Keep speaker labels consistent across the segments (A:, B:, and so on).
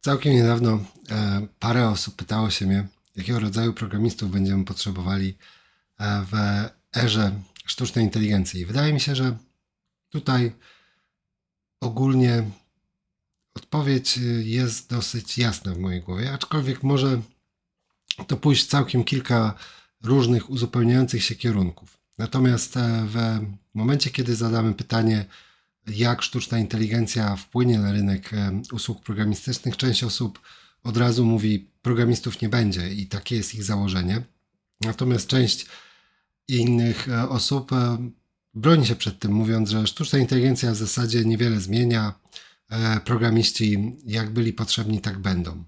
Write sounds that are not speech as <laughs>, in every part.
A: Całkiem niedawno e, parę osób pytało się mnie, jakiego rodzaju programistów będziemy potrzebowali e, w erze sztucznej inteligencji. I wydaje mi się, że tutaj ogólnie odpowiedź y, jest dosyć jasna w mojej głowie, aczkolwiek może to pójść całkiem kilka różnych uzupełniających się kierunków. Natomiast e, w momencie, kiedy zadamy pytanie, jak sztuczna inteligencja wpłynie na rynek e, usług programistycznych, część osób od razu mówi, programistów nie będzie i takie jest ich założenie. Natomiast część innych e, osób e, broni się przed tym, mówiąc, że sztuczna inteligencja w zasadzie niewiele zmienia. Programiści, jak byli potrzebni, tak będą.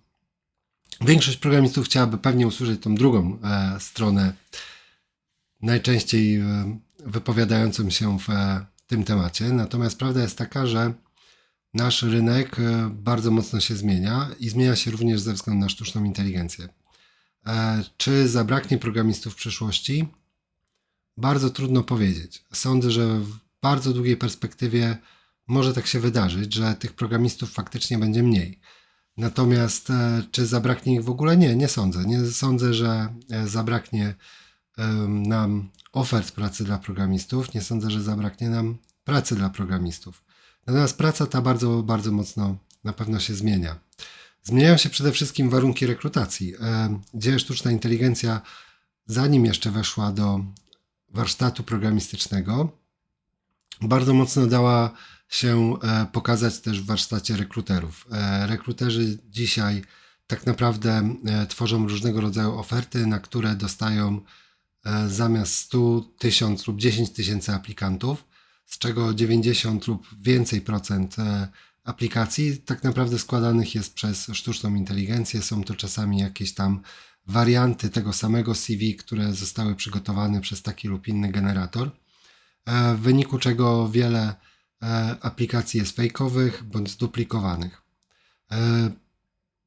A: Większość programistów chciałaby pewnie usłyszeć tą drugą stronę, najczęściej wypowiadającą się w tym temacie. Natomiast prawda jest taka, że nasz rynek e, bardzo mocno się zmienia i zmienia się również ze względu na sztuczną inteligencję. E, czy zabraknie programistów w przyszłości? Bardzo trudno powiedzieć. Sądzę, że w bardzo długiej perspektywie może tak się wydarzyć, że tych programistów faktycznie będzie mniej. Natomiast e, czy zabraknie ich w ogóle? Nie, nie sądzę. Nie sądzę, że zabraknie nam ofert pracy dla programistów, nie sądzę, że zabraknie nam pracy dla programistów. Natomiast praca ta bardzo, bardzo mocno na pewno się zmienia. Zmieniają się przede wszystkim warunki rekrutacji. Dzieje sztuczna inteligencja, zanim jeszcze weszła do warsztatu programistycznego, bardzo mocno dała się e, pokazać też w warsztacie rekruterów. E, rekruterzy dzisiaj tak naprawdę e, tworzą różnego rodzaju oferty, na które dostają zamiast 100 tysiąc lub 10 tysięcy aplikantów, z czego 90 lub więcej procent e, aplikacji tak naprawdę składanych jest przez sztuczną inteligencję. Są to czasami jakieś tam warianty tego samego CV, które zostały przygotowane przez taki lub inny generator, e, w wyniku czego wiele aplikacji jest fejkowych bądź zduplikowanych.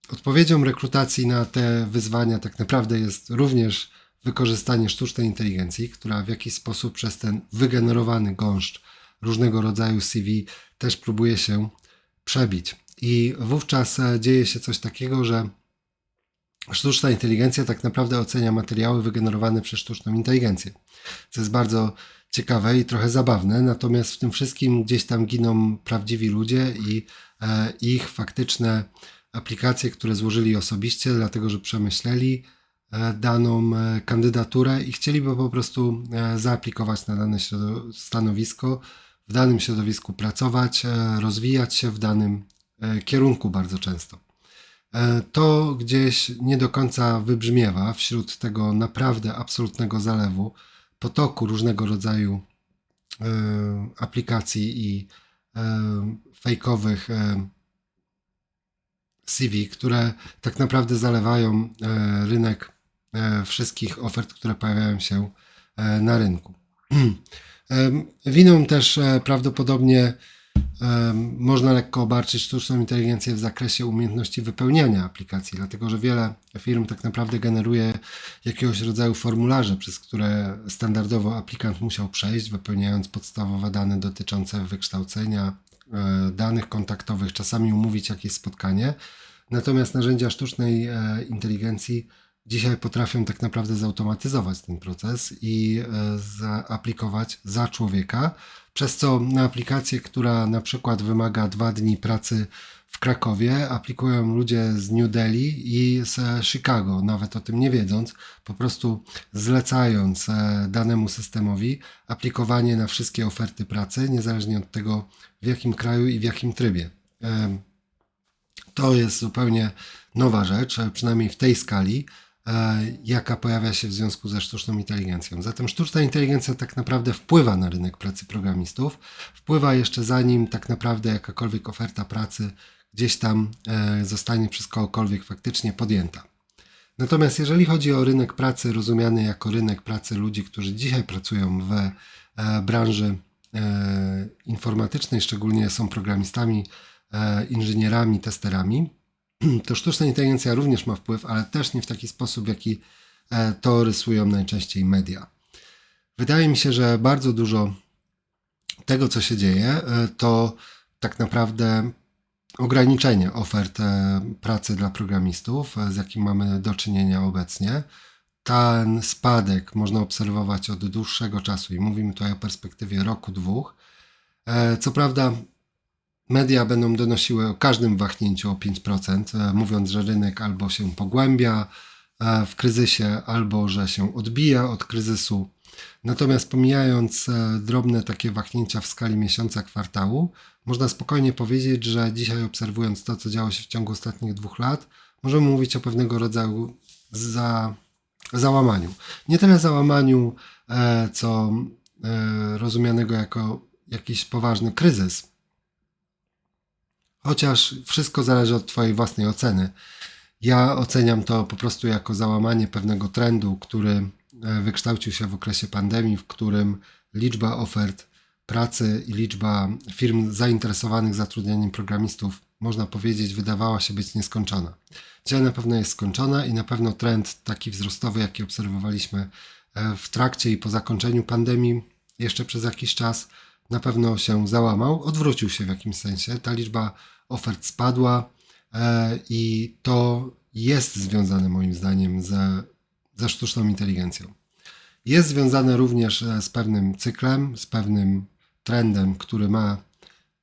A: Odpowiedzią rekrutacji na te wyzwania tak naprawdę jest również wykorzystanie sztucznej inteligencji, która w jakiś sposób przez ten wygenerowany gąszcz różnego rodzaju CV też próbuje się przebić. I wówczas e, dzieje się coś takiego, że sztuczna inteligencja tak naprawdę ocenia materiały wygenerowane przez sztuczną inteligencję. Co jest bardzo ciekawe i trochę zabawne, natomiast w tym wszystkim gdzieś tam giną prawdziwi ludzie i e, ich faktyczne aplikacje, które złożyli osobiście, dlatego że przemyśleli, daną e, kandydaturę i chcieliby po prostu e, zaaplikować na dane stanowisko, w danym środowisku pracować, rozwijać się w danym kierunku bardzo często. To gdzieś nie do końca wybrzmiewa wśród tego naprawdę absolutnego zalewu, potoku różnego rodzaju aplikacji i fejkowych CV, które tak naprawdę zalewają rynek E, wszystkich ofert, które pojawiają się e, na rynku. <clears throat> Winą też e, prawdopodobnie można lekko obarczyć sztuczną inteligencję w zakresie umiejętności wypełniania aplikacji, dlatego że wiele firm tak naprawdę generuje jakiegoś rodzaju formularze, przez które standardowo aplikant musiał przejść, wypełniając podstawowe dane dotyczące wykształcenia, danych kontaktowych, czasami umówić jakieś spotkanie. Natomiast narzędzia sztucznej inteligencji dzisiaj potrafią tak naprawdę zautomatyzować ten proces i e, zaaplikować za człowieka, przez co na aplikację, która na przykład wymaga dwa dni pracy w Krakowie, aplikują ludzie z New Delhi i z Chicago, nawet o tym nie wiedząc, po prostu zlecając e, danemu systemowi aplikowanie na wszystkie oferty pracy, niezależnie od tego w jakim kraju i w jakim trybie. E, to jest zupełnie nowa rzecz, przynajmniej w tej skali. E, jaka pojawia się w związku ze sztuczną inteligencją. Zatem sztuczna inteligencja tak naprawdę wpływa na rynek pracy programistów, wpływa jeszcze zanim tak naprawdę jakakolwiek oferta pracy gdzieś tam e, zostanie przez kogokolwiek faktycznie podjęta. Natomiast jeżeli chodzi o rynek pracy rozumiany jako rynek pracy ludzi, którzy dzisiaj pracują w e, branży informatycznej, szczególnie są programistami, inżynierami, testerami, to sztuczna inteligencja również ma wpływ, ale też nie w taki sposób, w jaki e, to rysują najczęściej media. Wydaje mi się, że bardzo dużo tego, co się dzieje, e, to tak naprawdę ograniczenie ofert e, pracy dla programistów, z jakim mamy do czynienia obecnie. Ten spadek można obserwować od dłuższego czasu i mówimy tutaj o perspektywie roku, dwóch. Co prawda, media będą donosiły o każdym wahnięciu o 5%, mówiąc, że rynek albo się pogłębia w kryzysie, albo że się odbija od kryzysu. Natomiast pomijając drobne takie wahnięcia w skali miesiąca, kwartału, można spokojnie powiedzieć, że dzisiaj obserwując to, co działo się w ciągu ostatnich dwóch lat, możemy mówić o pewnego rodzaju za, załamaniu. Nie tyle załamaniu, e, co e, rozumianego jako jakiś poważny kryzys. Chociaż wszystko zależy od Twojej własnej oceny. Ja oceniam to po prostu jako załamanie pewnego trendu, który e, wykształcił się w okresie pandemii, w którym liczba ofert pracy i liczba firm zainteresowanych zatrudnianiem programistów, można powiedzieć, wydawała się być nieskończona. Dzisiaj na pewno jest skończona i na pewno trend taki wzrostowy, jaki obserwowaliśmy e, w trakcie i po zakończeniu pandemii, jeszcze przez jakiś czas, na pewno się załamał, odwrócił się w jakimś sensie. Ta liczba ofert spadła e, i to jest związane moim zdaniem ze, ze sztuczną inteligencją. Jest związane również e, z pewnym cyklem, z pewnym trendem, który ma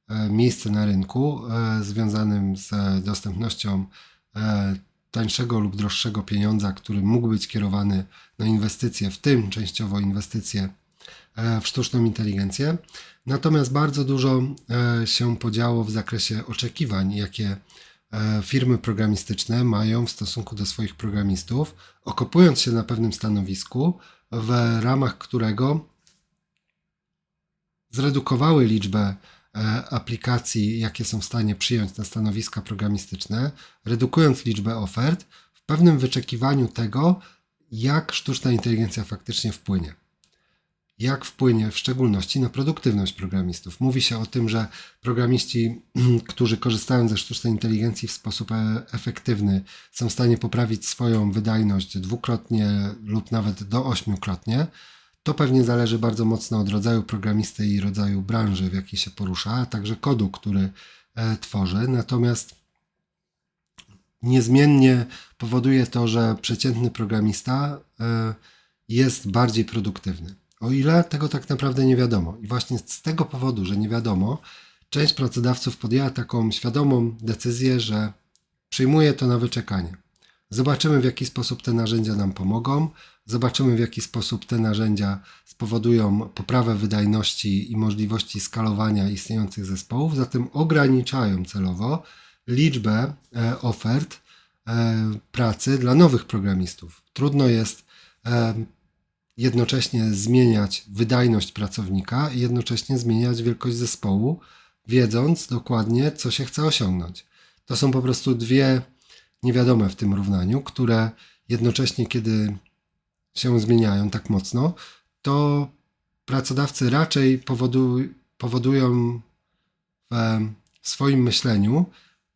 A: e, miejsce na rynku, związanym z dostępnością tańszego lub droższego pieniądza, który mógł być kierowany na inwestycje, w tym częściowo inwestycje w sztuczną inteligencję. Natomiast bardzo dużo się podziało w zakresie oczekiwań, jakie firmy programistyczne mają w stosunku do swoich programistów, okopując się na pewnym stanowisku, w ramach którego zredukowały liczbę e, aplikacji, jakie są w stanie przyjąć na stanowiska programistyczne, redukując liczbę ofert w pewnym wyczekiwaniu tego, jak sztuczna inteligencja faktycznie wpłynie. Jak wpłynie w szczególności na produktywność programistów. Mówi się o tym, że programiści, <clears throat> którzy korzystają ze sztucznej inteligencji w sposób e, efektywny, są w stanie poprawić swoją wydajność dwukrotnie lub nawet do ośmiukrotnie to pewnie zależy bardzo mocno od rodzaju programisty i rodzaju branży, w jakiej się porusza, a także kodu, który e, tworzy. Natomiast niezmiennie powoduje to, że przeciętny programista e, jest bardziej produktywny. O ile tego tak naprawdę nie wiadomo. I właśnie z tego powodu, że nie wiadomo, część pracodawców podjęła taką świadomą decyzję, że przyjmuje to na wyczekanie. Zobaczymy, w jaki sposób te narzędzia nam pomogą. Zobaczymy, w jaki sposób te narzędzia spowodują poprawę wydajności i możliwości skalowania istniejących zespołów, zatem ograniczają celowo liczbę e, ofert e, pracy dla nowych programistów. Trudno jest e, jednocześnie zmieniać wydajność pracownika i jednocześnie zmieniać wielkość zespołu, wiedząc dokładnie, co się chce osiągnąć. To są po prostu dwie niewiadome w tym równaniu, które jednocześnie, kiedy się zmieniają tak mocno, to pracodawcy raczej powodu, powodują w swoim myśleniu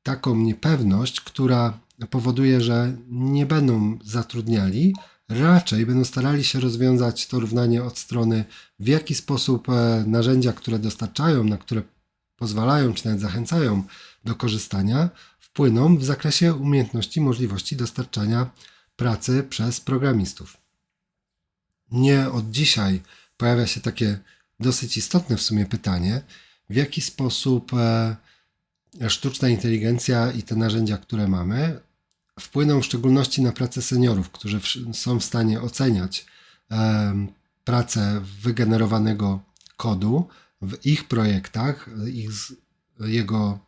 A: taką niepewność, która powoduje, że nie będą zatrudniali, raczej będą starali się rozwiązać to równanie od strony, w jaki sposób e, narzędzia, które dostarczają, na które pozwalają, czy nawet zachęcają do korzystania, wpłyną w zakresie umiejętności, możliwości dostarczania pracy przez programistów. Nie od dzisiaj pojawia się takie dosyć istotne w sumie pytanie, w jaki sposób e, sztuczna inteligencja i te narzędzia, które mamy, wpłyną w szczególności na pracę seniorów, którzy są w stanie oceniać pracę wygenerowanego kodu w ich projektach, ich, jego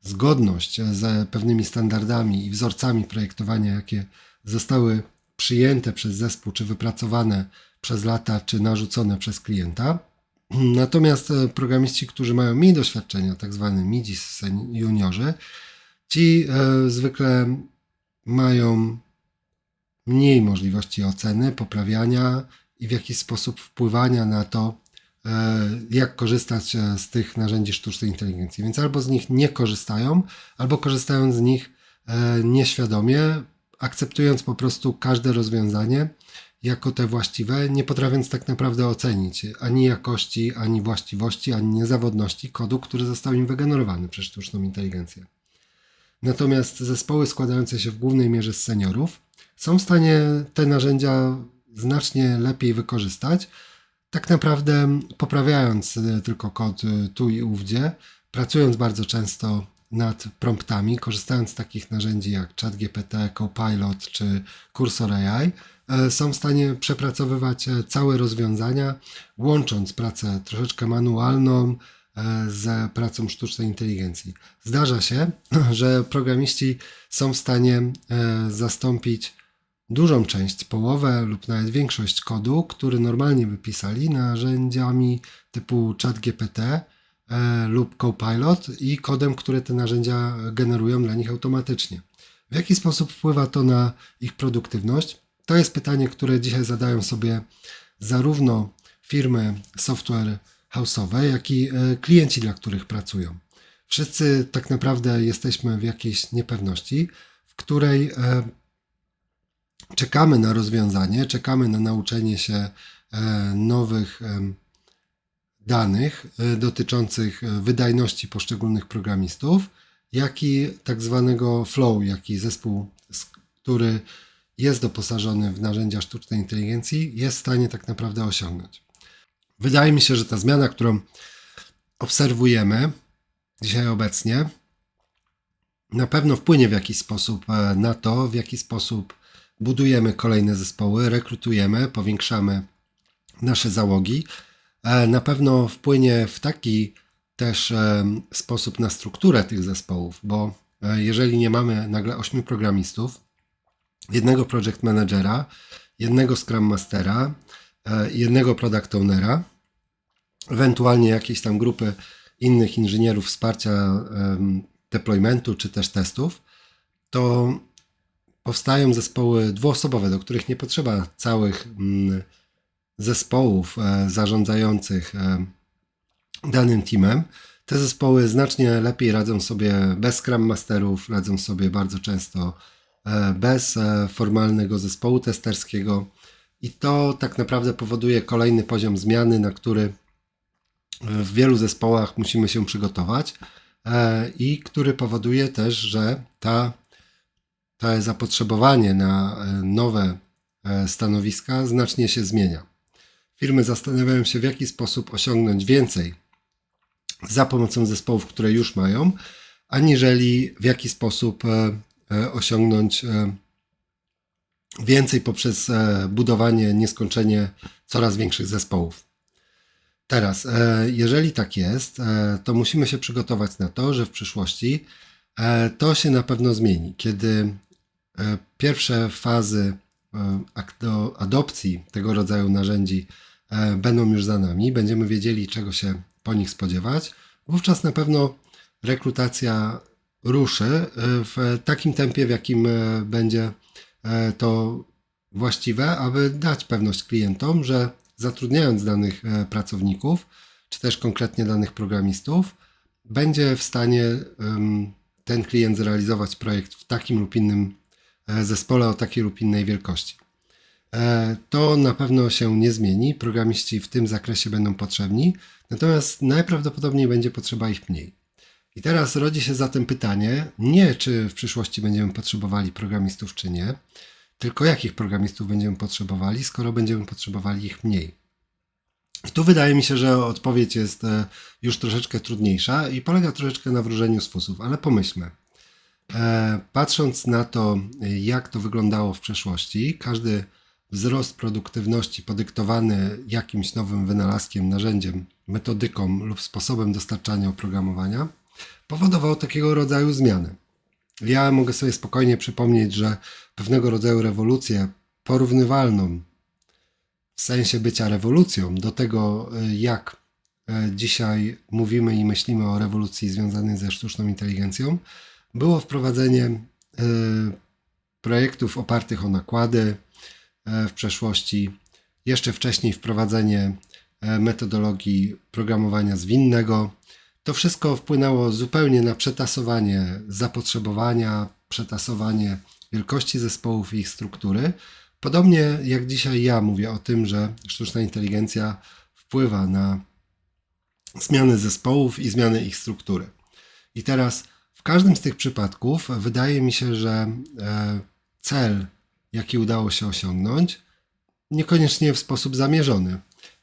A: zgodność z pewnymi standardami i wzorcami projektowania, jakie zostały przyjęte przez zespół, czy wypracowane przez lata, czy narzucone przez klienta. <clears throat> Natomiast e, programiści, którzy mają mniej doświadczenia, tak zwani midis juniorzy, ci e, zwykle mają mniej możliwości oceny, poprawiania i w jakiś sposób wpływania na to, e, jak korzystać z tych narzędzi sztucznej inteligencji. Więc albo z nich nie korzystają, albo korzystają z nich nieświadomie, akceptując po prostu każde rozwiązanie jako te właściwe, nie potrafiąc tak naprawdę ocenić ani jakości, ani właściwości, ani niezawodności kodu, który został im wygenerowany przez sztuczną inteligencję. Natomiast zespoły składające się w głównej mierze z seniorów są w stanie te narzędzia znacznie lepiej wykorzystać, tak naprawdę poprawiając e, tylko kod e, tu i ówdzie, pracując bardzo często nad promptami, korzystając z takich narzędzi jak ChatGPT, Copilot czy Cursor AI, e, są w stanie przepracowywać całe rozwiązania, łącząc pracę troszeczkę manualną z pracą sztucznej inteligencji. Zdarza się, <laughs> że programiści są w stanie zastąpić dużą część, połowę lub nawet większość kodu, który normalnie by pisali narzędziami typu ChatGPT e, lub Copilot i kodem, które te narzędzia generują dla nich automatycznie. W jaki sposób wpływa to na ich produktywność? To jest pytanie, które dzisiaj zadają sobie zarówno firmy software house'owe, jak i e, klienci, dla których pracują. Wszyscy tak naprawdę jesteśmy w jakiejś niepewności, w której e, czekamy na rozwiązanie, czekamy na nauczenie się e, nowych danych dotyczących wydajności poszczególnych programistów, jak i tak zwanego flow, jaki zespół, który jest doposażony w narzędzia sztucznej inteligencji, jest w stanie tak naprawdę osiągnąć. Wydaje mi się, że ta zmiana, którą obserwujemy dzisiaj obecnie, na pewno wpłynie w jakiś sposób na to, w jaki sposób budujemy kolejne zespoły, rekrutujemy, powiększamy nasze załogi. E, na pewno wpłynie w taki też e, sposób na strukturę tych zespołów, bo e, jeżeli nie mamy nagle ośmiu programistów, jednego project managera, jednego scrum mastera, jednego product ownera, ewentualnie jakieś tam grupy innych inżynierów wsparcia deploymentu czy też testów, to powstają zespoły dwuosobowe, do których nie potrzeba całych mm, zespołów e, zarządzających e, danym teamem. Te zespoły znacznie lepiej radzą sobie bez Scrum Masterów, radzą sobie bardzo często e, bez formalnego zespołu testerskiego i to tak naprawdę powoduje kolejny poziom zmiany, na który w wielu zespołach musimy się przygotować i który powoduje też, że ta to zapotrzebowanie na e, nowe e, stanowiska znacznie się zmienia. Firmy zastanawiają się, w jaki sposób osiągnąć więcej za pomocą zespołów, które już mają, aniżeli w jaki sposób e, osiągnąć więcej poprzez budowanie nieskończenie coraz większych zespołów. Teraz, jeżeli tak jest, to musimy się przygotować na to, że w przyszłości to się na pewno zmieni, kiedy E, pierwsze fazy e, adopcji tego rodzaju narzędzi e, będą już za nami, będziemy wiedzieli, czego się po nich spodziewać, wówczas na pewno rekrutacja ruszy w takim tempie, w jakim będzie to właściwe, aby dać pewność klientom, że zatrudniając danych pracowników, czy też konkretnie danych programistów, będzie w stanie ten klient zrealizować projekt w takim lub innym E, zespole o takiej lub innej wielkości. E, to na pewno się nie zmieni. Programiści w tym zakresie będą potrzebni, natomiast najprawdopodobniej będzie potrzeba ich mniej. I teraz rodzi się zatem pytanie, nie czy w przyszłości będziemy potrzebowali programistów, czy nie, tylko jakich programistów będziemy potrzebowali, skoro będziemy potrzebowali ich mniej. I tu wydaje mi się, że odpowiedź jest e, już troszeczkę trudniejsza i polega troszeczkę na wróżeniu z fusów, ale pomyślmy. E, patrząc na to, jak to wyglądało w przeszłości, każdy wzrost produktywności podyktowany jakimś nowym wynalazkiem, narzędziem, metodyką lub sposobem dostarczania oprogramowania powodował takiego rodzaju zmiany. Ja mogę sobie spokojnie przypomnieć, że pewnego rodzaju rewolucję porównywalną w sensie bycia rewolucją do tego, jak e, dzisiaj mówimy i myślimy o rewolucji związanej ze sztuczną inteligencją, było wprowadzenie e, projektów opartych o nakłady w przeszłości, jeszcze wcześniej wprowadzenie metodologii programowania zwinnego. To wszystko wpłynęło zupełnie na przetasowanie zapotrzebowania, przetasowanie wielkości zespołów i ich struktury. Podobnie jak dzisiaj ja mówię o tym, że sztuczna inteligencja wpływa na zmiany zespołów i zmiany ich struktury. I teraz W każdym z tych przypadków wydaje mi się, że e, cel, jaki udało się osiągnąć, niekoniecznie w sposób zamierzony,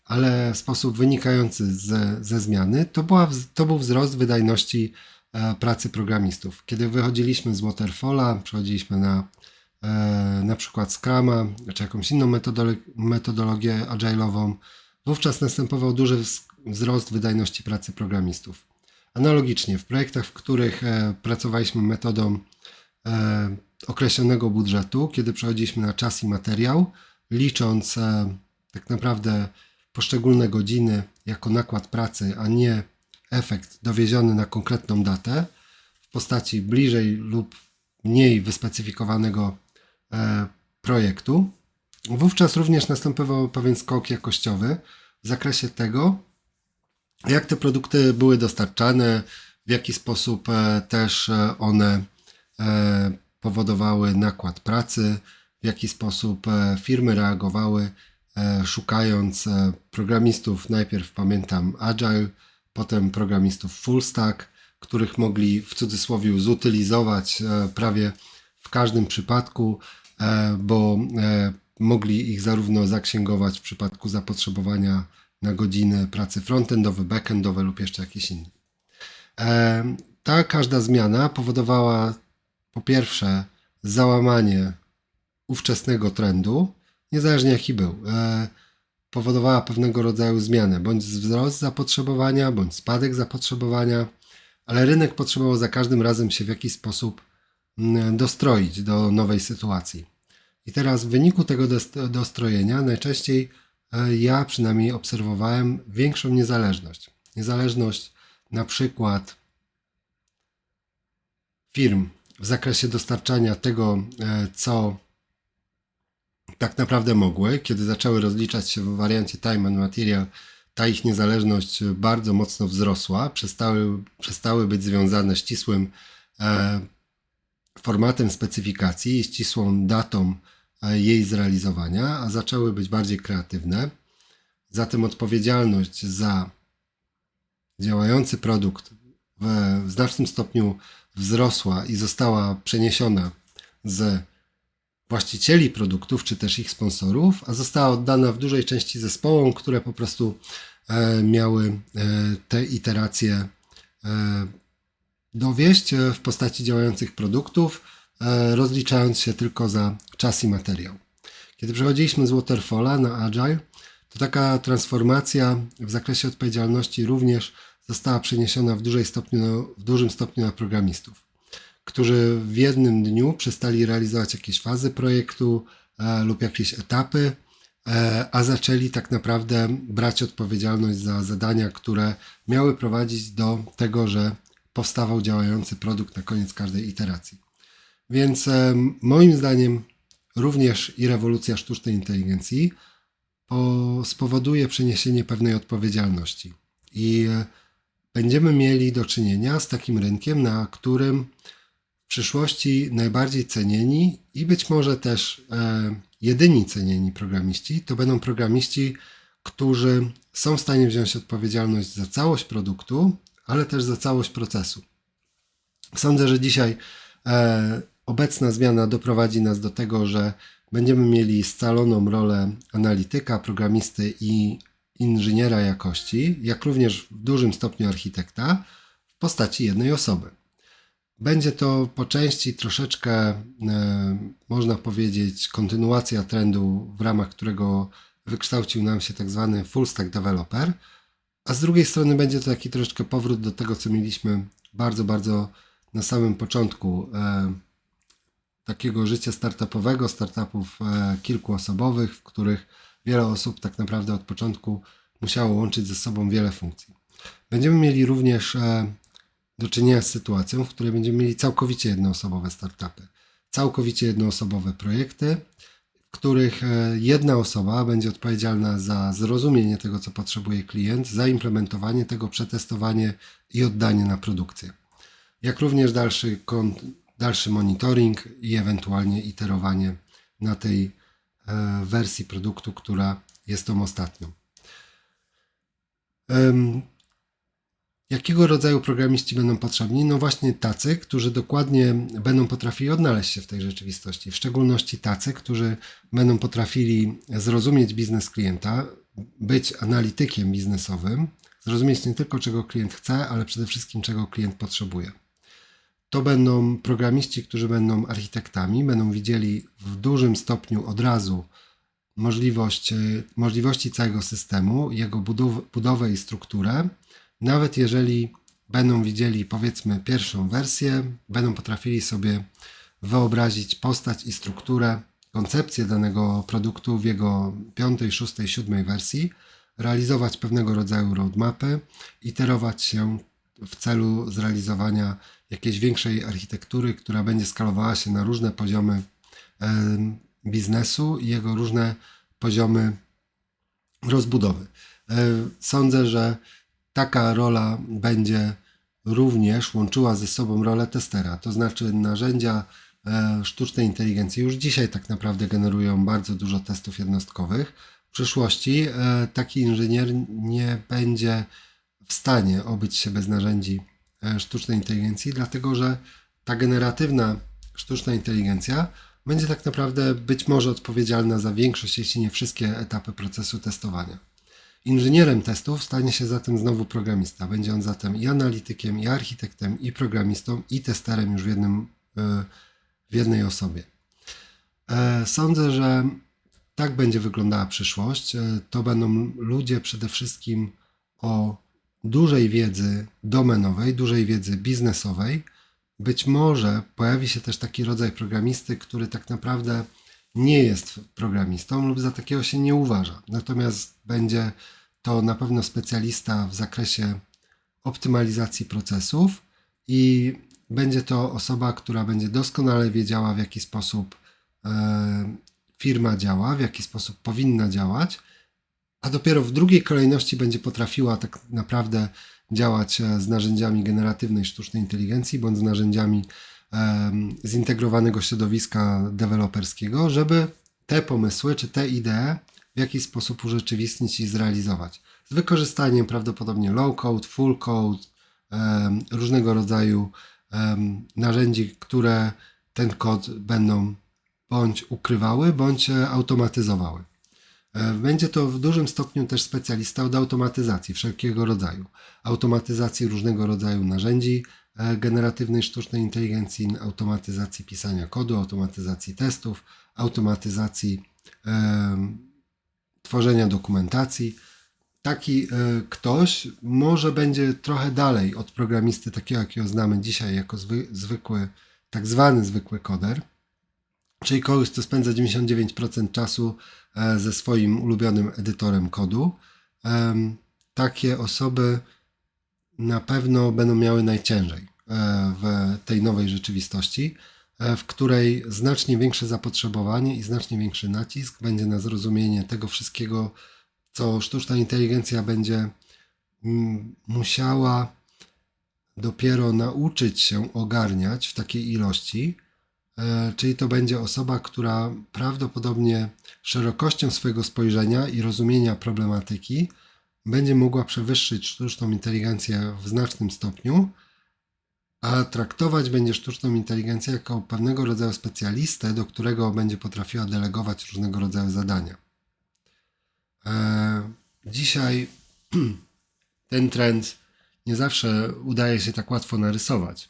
A: ale w sposób wynikający ze, zmiany, to, była, to był wzrost wydajności e, pracy programistów. Kiedy wychodziliśmy z Waterfalla, przechodziliśmy na e, na przykład Scrama, czy jakąś inną metodolo- metodologię agile'ową, wówczas następował duży wz- wzrost wydajności pracy programistów. Analogicznie, w projektach, w których e, pracowaliśmy metodą określonego budżetu, kiedy przechodziliśmy na czas i materiał, licząc tak naprawdę poszczególne godziny jako nakład pracy, a nie efekt dowieziony na konkretną datę w postaci bliżej lub mniej wyspecyfikowanego e, projektu, wówczas również następował pewien skok jakościowy w zakresie tego, jak te produkty były dostarczane, w jaki sposób e, też e, one e, powodowały nakład pracy, w jaki sposób firmy reagowały, szukając e, programistów, najpierw pamiętam Agile, potem programistów full stack, których mogli w cudzysłowie zutylizować e, prawie w każdym przypadku, e, bo e, mogli ich zarówno zaksięgować w przypadku zapotrzebowania na godziny pracy frontendowe, backendowe lub jeszcze jakieś inne. E, Ta każda zmiana powodowała po pierwsze załamanie ówczesnego trendu, niezależnie jaki był. E, Powodowała pewnego rodzaju zmianę, bądź wzrost zapotrzebowania, bądź spadek zapotrzebowania, ale rynek potrzebował za każdym razem się w jakiś sposób mm, dostroić do nowej sytuacji. I teraz w wyniku tego dost- dostrojenia najczęściej e, ja przynajmniej obserwowałem większą niezależność. Niezależność na przykład firm w zakresie dostarczania tego, e, co tak naprawdę mogły, kiedy zaczęły rozliczać się w wariancie time and material, ta ich niezależność bardzo mocno wzrosła, przestały, przestały być związane ścisłym e, formatem specyfikacji ścisłą datą e, jej zrealizowania, a zaczęły być bardziej kreatywne. Zatem odpowiedzialność za działający produkt w, w znacznym stopniu wzrosła i została przeniesiona z właścicieli produktów, czy też ich sponsorów, a została oddana w dużej części zespołom, które po prostu e, miały e, te iteracje e, dowieść w postaci działających produktów, rozliczając się tylko za czas i materiał. Kiedy przechodziliśmy z Waterfalla na Agile, to taka transformacja w zakresie odpowiedzialności również została przeniesiona w, dużej stopniu, w dużym stopniu na programistów, którzy w jednym dniu przestali realizować jakieś fazy projektu e, lub jakieś etapy, e, a zaczęli tak naprawdę brać odpowiedzialność za zadania, które miały prowadzić do tego, że powstawał działający produkt na koniec każdej iteracji. Więc e, moim zdaniem również i rewolucja sztucznej inteligencji po, spowoduje przeniesienie pewnej odpowiedzialności. I e, będziemy mieli do czynienia z takim rynkiem, na którym przyszłości najbardziej cenieni i być może też e, jedyni cenieni programiści to będą programiści, którzy są w stanie wziąć odpowiedzialność za całość produktu, ale też za całość procesu. Sądzę, że dzisiaj e, obecna zmiana doprowadzi nas do tego, że będziemy mieli scaloną rolę analityka, programisty i inżyniera jakości, jak również w dużym stopniu architekta w postaci jednej osoby. Będzie to po części troszeczkę, e, można powiedzieć, kontynuacja trendu, w ramach którego wykształcił nam się tak zwany full stack developer, a z drugiej strony będzie to taki troszeczkę powrót do tego, co mieliśmy bardzo, bardzo na samym początku e, takiego życia startupowego, startupów e, kilkuosobowych, w których wiele osób tak naprawdę od początku musiało łączyć ze sobą wiele funkcji. Będziemy mieli również do czynienia z sytuacją, w której będziemy mieli całkowicie jednoosobowe startupy, całkowicie jednoosobowe projekty, w których e, jedna osoba będzie odpowiedzialna za zrozumienie tego, co potrzebuje klient, za implementowanie tego, przetestowanie i oddanie na produkcję. Jak również dalszy, dalszy monitoring i ewentualnie iterowanie na tej e, wersji produktu, która jest tą ostatnią. Jakiego rodzaju programiści będą potrzebni? No właśnie tacy, którzy dokładnie będą potrafili odnaleźć się w tej rzeczywistości. W szczególności tacy, którzy będą potrafili zrozumieć biznes klienta, być analitykiem biznesowym, zrozumieć nie tylko czego klient chce, ale przede wszystkim czego klient potrzebuje. To będą programiści, którzy będą architektami, będą widzieli w dużym stopniu od razu możliwość, możliwości całego systemu, jego budowę i strukturę nawet jeżeli będą widzieli, powiedzmy, pierwszą wersję, będą potrafili sobie wyobrazić postać i strukturę, koncepcję danego produktu w jego piątej, szóstej, siódmej wersji, realizować pewnego rodzaju roadmapy, iterować się w celu zrealizowania jakiejś większej architektury, która będzie skalowała się na różne poziomy biznesu i jego różne poziomy rozbudowy. E, sądzę, że taka rola będzie również łączyła ze sobą rolę testera, to znaczy narzędzia e, sztucznej inteligencji już dzisiaj tak naprawdę generują bardzo dużo testów jednostkowych. W przyszłości e, taki inżynier nie będzie w stanie obyć się bez narzędzi e, sztucznej inteligencji, dlatego że ta generatywna sztuczna inteligencja będzie tak naprawdę być może odpowiedzialna za większość, jeśli nie wszystkie etapy procesu testowania. Inżynierem testów stanie się zatem znowu programista. Będzie on zatem i analitykiem, i architektem, i programistą, i testerem już w, jednym, e, w jednej osobie. E, sądzę, że tak będzie wyglądała przyszłość. E, to będą ludzie przede wszystkim o dużej wiedzy domenowej, dużej wiedzy biznesowej. Być może pojawi się też taki rodzaj programisty, który tak naprawdę nie jest programistą lub za takiego się nie uważa. Natomiast będzie to na pewno specjalista w zakresie optymalizacji procesów i będzie to osoba, która będzie doskonale wiedziała, w jaki sposób e, firma działa, w jaki sposób powinna działać, a dopiero w drugiej kolejności będzie potrafiła tak naprawdę działać e, z narzędziami generatywnej sztucznej inteligencji bądź z narzędziami zintegrowanego środowiska deweloperskiego, żeby te pomysły czy te idee w jakiś sposób urzeczywistnić i zrealizować. Z wykorzystaniem prawdopodobnie low code, full code, różnego rodzaju narzędzi, które ten kod będą bądź ukrywały, bądź automatyzowały. E, będzie to w dużym stopniu też specjalista od automatyzacji wszelkiego rodzaju. Automatyzacji różnego rodzaju narzędzi, E, generatywnej sztucznej inteligencji, automatyzacji pisania kodu, automatyzacji testów, automatyzacji e, tworzenia dokumentacji. Taki e, ktoś może będzie trochę dalej od programisty takiego, jakiego znamy dzisiaj jako zwy, zwykły, tak zwany zwykły koder, czyli kogoś, kto spędza 99% czasu ze swoim ulubionym edytorem kodu. E, takie osoby na pewno będą miały najciężej e, w tej nowej rzeczywistości, e, w której znacznie większe zapotrzebowanie i znacznie większy nacisk będzie na zrozumienie tego wszystkiego, co sztuczna inteligencja będzie mm, musiała dopiero nauczyć się ogarniać w takiej ilości, e, czyli to będzie osoba, która prawdopodobnie szerokością swojego spojrzenia i rozumienia problematyki będzie mogła przewyższyć sztuczną inteligencję w znacznym stopniu, a traktować będzie sztuczną inteligencję jako pewnego rodzaju specjalistę, do którego będzie potrafiła delegować różnego rodzaju zadania. E, dzisiaj <clears throat> ten trend nie zawsze udaje się tak łatwo narysować.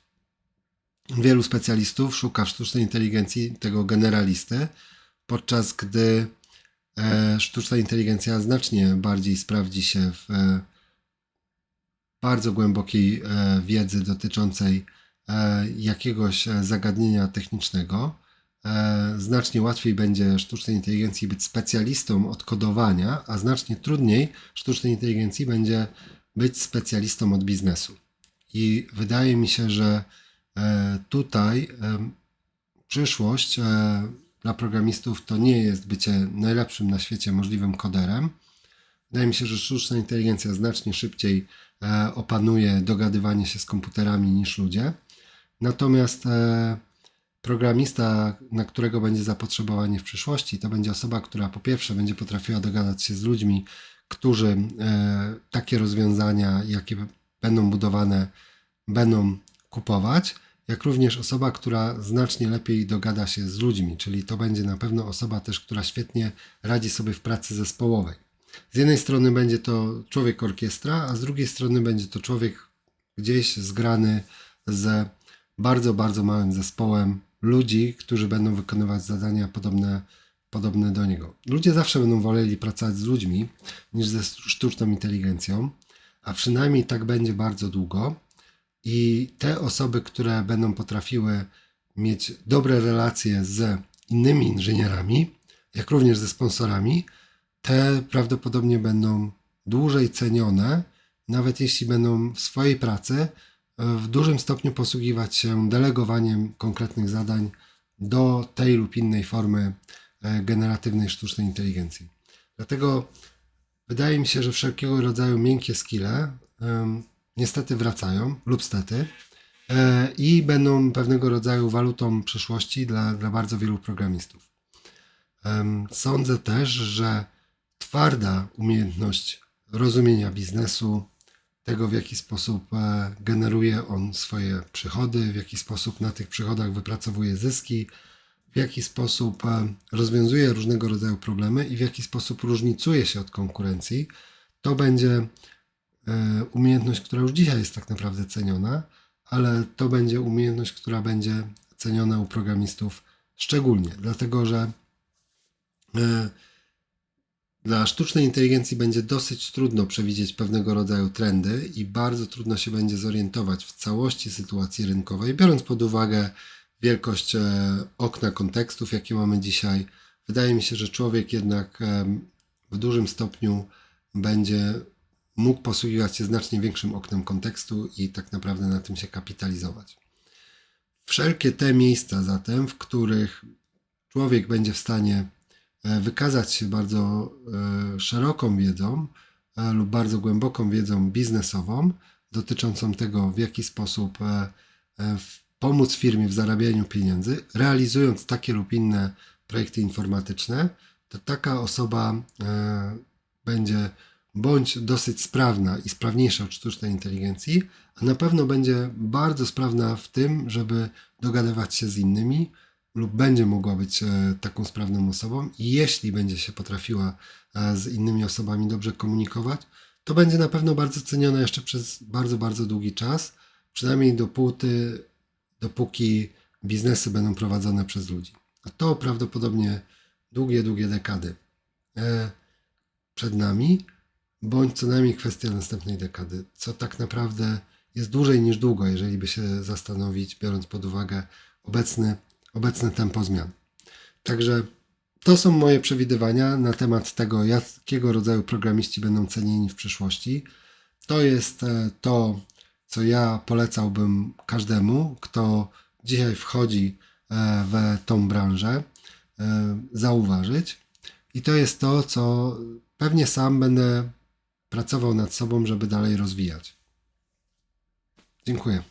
A: Wielu specjalistów szuka w sztucznej inteligencji tego generalisty, podczas gdy E, sztuczna inteligencja znacznie bardziej sprawdzi się w e, bardzo głębokiej e, wiedzy dotyczącej jakiegoś zagadnienia technicznego. Znacznie łatwiej będzie sztucznej inteligencji być specjalistą od kodowania, a znacznie trudniej sztucznej inteligencji będzie być specjalistą od biznesu. I wydaje mi się, że tutaj przyszłość dla programistów to nie jest bycie najlepszym na świecie możliwym koderem. Wydaje mi się, że sztuczna inteligencja znacznie szybciej e, opanuje dogadywanie się z komputerami niż ludzie. Natomiast e, programista, na którego będzie zapotrzebowanie w przyszłości, to będzie osoba, która po pierwsze będzie potrafiła dogadać się z ludźmi, którzy e, takie rozwiązania, jakie będą budowane, będą kupować, jak również osoba, która znacznie lepiej dogada się z ludźmi, czyli to będzie na pewno osoba też, która świetnie radzi sobie w pracy zespołowej. Z jednej strony będzie to człowiek orkiestra, a z drugiej strony będzie to człowiek gdzieś zgrany z bardzo, bardzo małym zespołem ludzi, którzy będą wykonywać zadania podobne, podobne do niego. Ludzie zawsze będą woleli pracować z ludźmi niż ze sztuczną inteligencją, a przynajmniej tak będzie bardzo długo. I te osoby, które będą potrafiły mieć dobre relacje z innymi inżynierami, jak również ze sponsorami, te prawdopodobnie będą dłużej cenione, nawet jeśli będą w swojej pracy w dużym stopniu posługiwać się delegowaniem konkretnych zadań do tej lub innej formy e, generatywnej sztucznej inteligencji. Dlatego wydaje mi się, że wszelkiego rodzaju miękkie skille niestety wracają, lub stety, e, i będą pewnego rodzaju walutą przyszłości dla, dla bardzo wielu programistów. Sądzę też, że twarda umiejętność rozumienia biznesu, tego w jaki sposób e, generuje on swoje przychody, w jaki sposób na tych przychodach wypracowuje zyski, w jaki sposób e, rozwiązuje różnego rodzaju problemy i w jaki sposób różnicuje się od konkurencji, to będzie umiejętność, która już dzisiaj jest tak naprawdę ceniona, ale to będzie umiejętność, która będzie ceniona u programistów szczególnie, dlatego że e, dla sztucznej inteligencji będzie dosyć trudno przewidzieć pewnego rodzaju trendy i bardzo trudno się będzie zorientować w całości sytuacji rynkowej, biorąc pod uwagę wielkość e, okna kontekstów, jakie mamy dzisiaj. Wydaje mi się, że człowiek jednak w dużym stopniu będzie mógł posługiwać się znacznie większym oknem kontekstu i tak naprawdę na tym się kapitalizować. Wszelkie te miejsca zatem, w których człowiek będzie w stanie e, wykazać się bardzo e, szeroką wiedzą e, lub bardzo głęboką wiedzą biznesową dotyczącą tego, w jaki sposób pomóc firmie w zarabianiu pieniędzy, realizując takie lub inne projekty informatyczne, to taka osoba będzie bądź dosyć sprawna i sprawniejsza od sztucznej inteligencji, a na pewno będzie bardzo sprawna w tym, żeby dogadywać się z innymi, lub będzie mogła być e, taką sprawną osobą. I jeśli będzie się potrafiła e, z innymi osobami dobrze komunikować, to będzie na pewno bardzo ceniona jeszcze przez bardzo, bardzo długi czas, przynajmniej dopóty, dopóki biznesy będą prowadzone przez ludzi. A to prawdopodobnie długie, długie dekady e, przed nami, bądź co najmniej kwestia następnej dekady, co tak naprawdę jest dłużej niż długo, jeżeli by się zastanowić, biorąc pod uwagę obecny, obecne tempo zmian. Także to są moje przewidywania na temat tego, jakiego rodzaju programiści będą cenieni w przyszłości. To jest e, to, co ja polecałbym każdemu, kto dzisiaj wchodzi e, w tą branżę, e, zauważyć. I to jest to, co pewnie sam będę pracował nad sobą, żeby dalej rozwijać. Dziękuję.